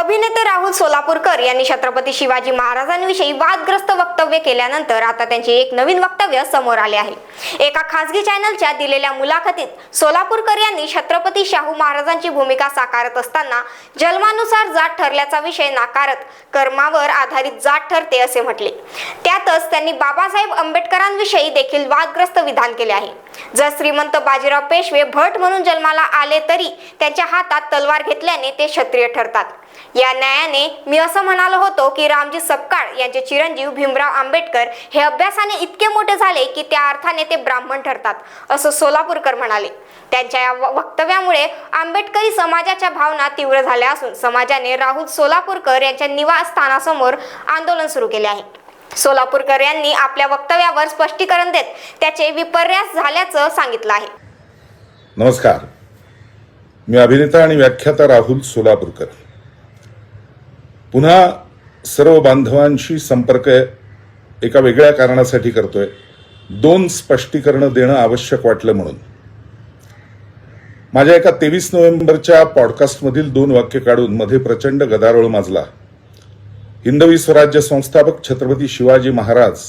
अभिनेते राहुल सोलापूरकर यांनी छत्रपती शिवाजी महाराजांविषयी वादग्रस्त वक्तव्य केल्यानंतर आता त्यांचे एक नवीन वक्तव्य समोर आले आहे. एका खासगी चॅनलच्या दिलेल्या मुलाखतीत सोलापूरकर यांनी छत्रपती शाहू महाराजांची भूमिका साकारत असताना जन्मानुसार जात ठरल्याचा विषय नाकारत कर्मावर आधारित जात ठरते असे म्हटले. त्यातच त्यांनी बाबासाहेब आंबेडकरांविषयी देखील वादग्रस्त विधान केले आहे. जर श्रीमंत बाजीराव पेशवे भट म्हणून जन्माला आले तरी त्यांच्या हातात तलवार घेतल्याने ते क्षत्रिय ठरतात. या न्यायाने मी असं म्हणालो होतो की रामजी सपकाळ यांचे चिरंजीव भीमराव आंबेडकर हे अभ्यासाने इतके मोठे झाले की त्या अर्थाने ते ब्राह्मण ठरतात असं सोलापूरकर म्हणाले. त्यांच्या या वक्तव्यामुळे आंबेडकरी समाजाच्या भावना तीव्र झाल्या असून समाजाने राहुल सोलापूरकर यांच्या निवासस्थानासमोर आंदोलन सुरू केले आहे. सोलापूरकर यांनी आपल्या वक्तव्यावर स्पष्टीकरण देत त्याचे विपर्यास झाल्याचं सांगितलं आहे. नमस्कार. मी अभिनेता आणि व्याख्याता राहुल सोलापूरकर. पुन्हा सर्व बांधवांशी संपर्क एका वेगळ्या कारणासाठी करतोय. दोन स्पष्टीकरणं देणं आवश्यक वाटलं म्हणून. माझ्या एका तेवीस नोव्हेंबरच्या पॉडकास्टमधील दोन वाक्य काढून मध्ये प्रचंड गदारोळ माजला. हिंदवी स्वराज्य संस्थापक छत्रपती शिवाजी महाराज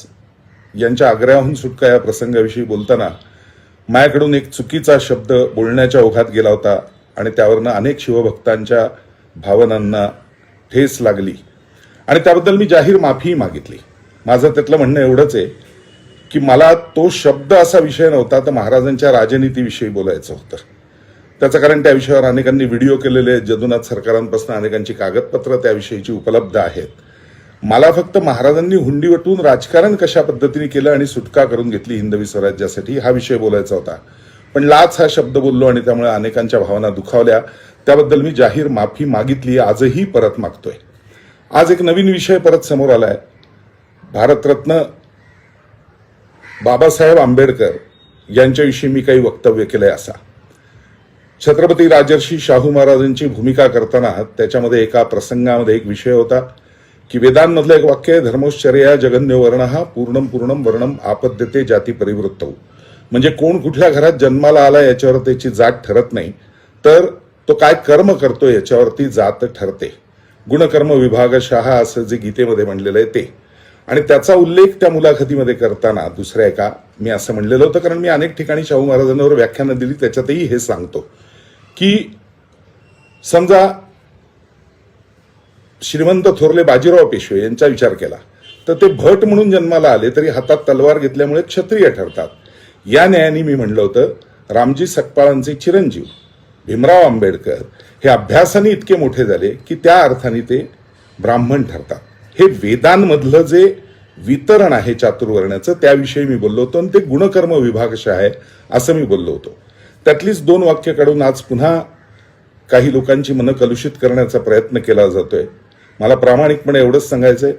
यांच्या आग्र्याहून सुटका या प्रसंगाविषयी बोलताना माझ्याकडून एक चुकीचा शब्द बोलण्याच्या ओघात गेला होता आणि त्यावरनं अनेक शिवभक्तांच्या भावनांना ठेस लागली. आणि त्याबद्दल मी जाहीर माफी मागितली. माझं त्यातलं म्हणणं एवढंच आहे की मला तो शब्द असा विषय नव्हता तर महाराजांच्या राजनीतीविषयी बोलायचं होतं. त्याचं कारण त्या विषयावर अनेकांनी व्हिडिओ केलेले आहेत. जदुनाथ सरकारांपासून अनेकांची कागदपत्रं त्याविषयीची उपलब्ध आहेत. मला फक्त महाराजांनी हुंडी वटून राजकारण कशा पद्धतीने केलं आणि सुटका करून घेतली हिंदवी स्वराज्यासाठी हा विषय बोलायचा होता. पण लाच हा शब्द बोललो आणि त्यामुळे अनेकांच्या भावना दुखावल्या. त्याबद्दल मी जाहीर माफी मागितली आजही परत मागतोय. आज एक नवीन विषय परत समोर आलाय. भारतरत्न बाबासाहेब आंबेडकर यांच्याविषयी मी काही वक्तव्य केलंय असा. छत्रपती राजर्षी शाहू महाराजांची भूमिका करताना त्याच्यामध्ये एका प्रसंगामध्ये एक विषय होता की वेदांमधलं एक वाक्य आहे धर्मोश्चर्या जगन्य वर्ण हा पूर्णम पूर्णम वर्णम आपद्यते जाती परिवृत्त. म्हणजे कोण कुठल्या घरात जन्माला आला याच्यावर त्याची जात ठरत नाही. तर तो काय कर्म करतो याच्यावरती जात ठरते. गुणकर्म विभागशहा असं जे गीतेमध्ये म्हणलेलं आहे ते. आणि त्याचा उल्लेख त्या मुलाखतीमध्ये करताना दुसऱ्या एका मी असं म्हणलेलं होतं कारण मी अनेक ठिकाणी शाहू महाराजांवर व्याख्यानं दिली त्याच्यातही हे सांगतो. की समजा श्रीमंत थोरले बाजीराव पेशवे यांचा विचार केला तर ते भट म्हणून जन्माला आले तरी हातात तलवार घेतल्यामुळे क्षत्रिय ठरतात. या न्यायाने मी म्हणलं होतं रामजी सकपाळांचे चिरंजीव भीमराव आंबेडकर हे अभ्यासाने इतके मोठे झाले की त्या अर्थाने ते ब्राह्मण ठरतात. हे वेदांमधलं जे वितरण आहे चातुर्वर्ण्याचं त्याविषयी मी बोललो होतो आणि ते गुणकर्म विभागशः आहे असं मी बोललो होतो. त्यातलीच दोन वाक्य काढून आज पुन्हा काही लोकांची मनं कलुषित करण्याचा प्रयत्न केला जातोय. मला प्रामाणिकपणे एवढंच सांगायचंय.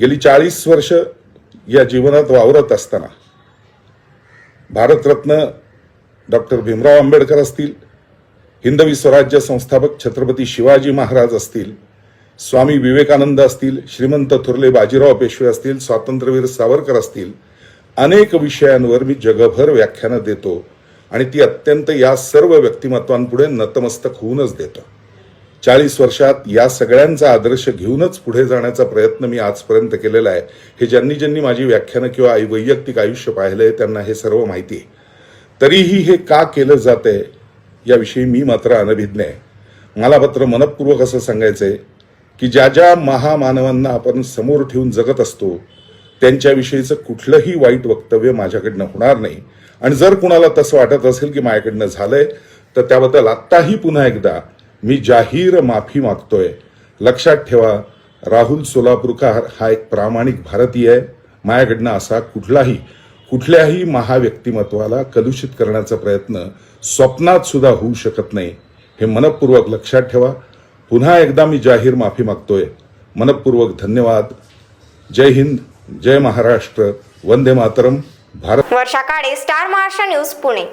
गेली चाळीस वर्ष या जीवनात वावरत असताना भारतरत्न डॉक्टर भीमराव आंबेडकर असतील हिंदवी स्वराज्य संस्थापक छत्रपती शिवाजी महाराज असतील स्वामी विवेकानंद असतील श्रीमंत थुर्ले बाजीराव पेशवे असतील स्वातंत्र्यवीर सावरकर असतील अनेक विषयांवर मी जगभर व्याख्यानं देतो आणि ती अत्यंत या सर्व व्यक्तिमत्वांपुढे नतमस्तक होऊनच देतो. चाळीस वर्षात या सगळ्यांचा आदर्श घेऊनच पुढे जाण्याचा प्रयत्न मी आजपर्यंत केलेला आहे. हे ज्यांनी ज्यांनी माझी व्याख्यानं किंवा आई- वैयक्तिक आयुष्य पाहिलंय त्यांना हे सर्व माहिती आहे. तरीही हे का केलं जातंय? याविषयी मी मात्र अनभिज्ञ आहे. मला मात्र मनपूर्वक असं सांगायचंय की ज्या ज्या महामानवांना आपण समोर ठेवून जगत असतो त्यांच्याविषयीचं कुठलंही वाईट वक्तव्य माझ्याकडनं होणार नाही. आणि जर कुणाला तसं वाटत असेल की माझ्याकडनं झालंय तर त्याबद्दल आत्ताही पुन्हा एकदा मी जाहीर माफी मागतोय. लक्षात ठेवा राहुल सोलापूरकर हा एक प्रामाणिक भारतीय आहे. माझ्याकडनं असा कुठलाही कुठल्याही महाव्यक्तिमत्वाला कलुषित करण्याचा प्रयत्न स्वप्नात सुद्धा होऊ शकत नाही हे मनपूर्वक लक्षात ठेवा. पुन्हा एकदा मी जाहीर माफी मागतोय. मनपूर्वक धन्यवाद. जय हिंद जय महाराष्ट्र. वंदे Mataram. Bharat Varsha Kale Star Maharashtra News Pune.